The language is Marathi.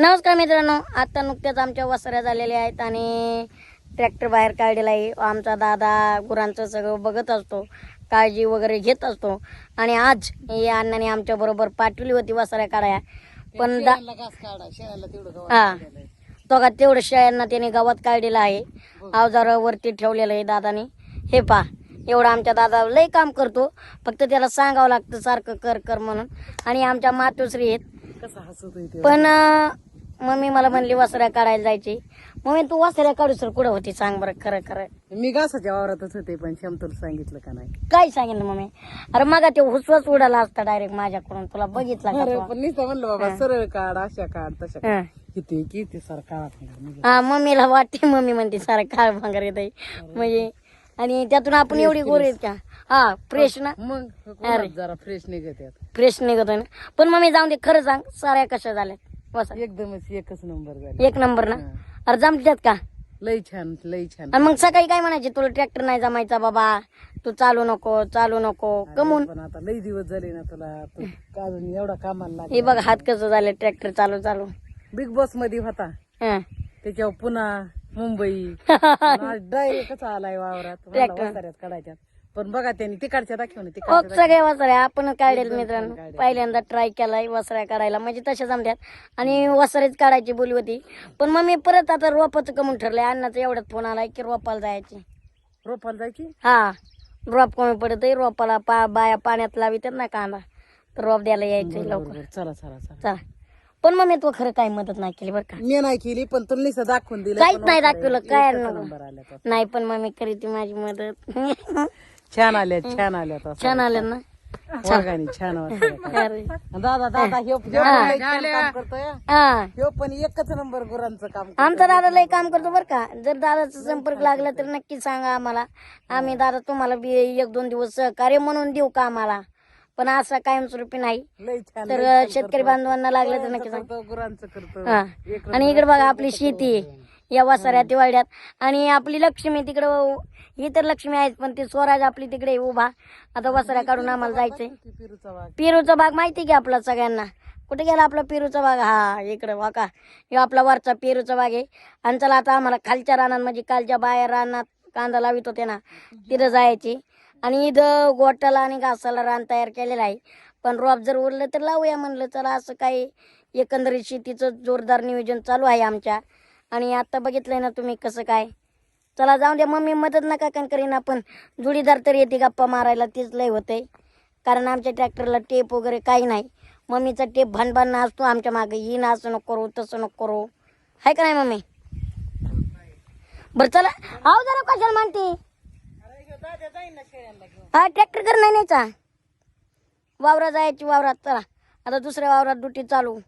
नमस्कार मित्रांनो आता नुकत्याच आमच्या वसऱ्या झालेल्या आहेत आणि ट्रॅक्टर बाहेर काढलेला आहे. आमचा दादा गुरांचं सगळं बघत असतो काळजी वगैरे घेत असतो. आणि आज या अण्णाने आमच्या बरोबर पाठवली होती वसऱ्या काढाया पण दा हा. तो का तेवढं शेळ्यांना त्याने गवत काढलेलं आहे. अवजारावरती ठेवलेलं आहे दादाने. हे पा एवढं आमच्या दादा लय काम करतो. फक्त त्याला सांगावं लागतं सारखं कर कर म्हणून. आणि आमच्या मातोश्री आहेत. पण मम्मी मला म्हणली वसऱ्या काढायला जायची. मम्मी तू वसऱ्या काढू सर कुठं होती? सांग बरं खरं खरं. मी घासाच्या वावरातच होते पण शमतूला सांगितलं का नाही? काय सांगितलं मम्मी? अरे मग ते हुसवच उडाला असता डायरेक्ट माझ्याकडून. तुला बघितला का अरे तो? पण नुसतं म्हणलं बाबा सरळ काढ अशा काढ तशा काढ. हं. किती किती सर काढा. हा मम्मीला वाटते मम्मी म्हणते सारं काळ भांगर येत म्हणजे आणि त्यातून आपण एवढी गोरी आहेत का? हा फ्रेश ना? मग कोणाला जरा फ्रेश निघत यात फ्रेश निघतोय ना? पण मम्मी जाऊन दे खरं सांग साऱ्या कशा झाल्या एकदमच एकच नंबर झाले. एक नंबर ना? अरे जमत्यात का? लई छान लई छान. आणि मग सकाळी काय म्हणायचे? तुला ट्रॅक्टर नाही जमायचा बाबा. तू चालू नको चालू नको. कमून. पण आता लई दिवस झाले ना तुला. तू एवढा कामाला हे बघ हात कसं झालं ट्रॅक्टर चालू चालू. बिग बॉसमध्ये होता. हं. त्याच्यावर पुन्हा मुंबई. डायरेक्टच आलाय वावरात? म्हणला Tractor. वसाऱ्यात काढायच्यात. पण बघा त्यांनी तिकडच्या दाखवून हो तिकडच्या सगळे वसऱ्या आपण काढेल मित्रांनो. पहिल्यांदा ट्राय केलाय वसऱ्या काढायला म्हणजे तशा जमत्यात आणि वसरेच काढायची बोली होती. पण मग मी परत आता रोपाचं कमून ठरलंय. अण्णाचा एवढ्यात फोन आलाय की रोपाला जायची. रोपाला जायची? हा. रोप कमी पडत रोपाला पा बाया पाण्यात लावितात ना कांदा. तर रोप द्यायला यायचंय लवकर. बरोबर चला चला चला. चला. पण मग मी तो खरं काही मदत नाही केली बरं का? मी नाही केली पण नुसतं दाखवून दिलं काहीच नाही दाखवलं, काय नको. नंबर. नाही पण मग मी करीती माझी मदत. छान आल्या छान आल्या. छान आलं ना वर्गाने छान वाटलं. अरे. दादा दादा ह्यो ह्यो पण छान काम करतोय हा. हा ह्यो पण एकच नंबर गुरांचं काम. आमचा दादा लय काम करतो बरं का जर दादाचा संपर्क लागला तर नक्की सांगा आम्हाला आम्ही दादा तुम्हाला बी एक दोन दिवस सहकार्य म्हणून देऊ का आम्हाला पण असा कायमस्वरूपी नाही छान तर शेतकरी. बांधवांना लागलं तर नक्की सांग करतो, गुरांचं करतो हा आणि इकडे बघा आपली शेती आहे. या वसाऱ्या तिवाड्यात आणि आपली लक्ष्मी तिकडं ही तर लक्ष्मी आहेत पण ती स्वराज आपली तिकडे उभा. आता वसाऱ्या काढून आम्हाला जायचंय. पेरूचा बाग. माहिती की आपला सगळ्यांना? कुठे गेला आपला पेरूचा बाग? हा इकडे वाका ह्यो आपला वरचा पेरूचा बाग आहे. आणि चला आता आम्हाला खालच्या रानात म्हणजे कालच्या बाहेर रानात कांदा लावित होते ना तिथं जायची. आणि इथं गोटाला आणि घासाला रान तयार केलेलं आहे. पण रोप जर उरलं तर लावूया म्हणलं. चला असं काही एकंदरीत शेतीचं जोरदार नियोजन चालू आहे आमच्या. आणि आता बघितलंय ना तुम्ही कसं काय. चला जाऊन द्या मम्मी मदत नका कारण करीन आपण. जुडीदार तर येते गप्पा मारायला तीच लय होते. कारण आमच्या ट्रॅक्टरला टेप वगैरे काही नाही. मम्मीचा टेप भानभान असतो आमच्या मागे ही ना असं नको करू तसं नको करू. आहे का नाही मम्मी? बरं चला आहो जरा कशाला म्हणते? हा ट्रॅक्टर कर नाही न्यायचा वावरात जायची वावरात चला. आता दुसऱ्या वावरात ड्युटी चालू.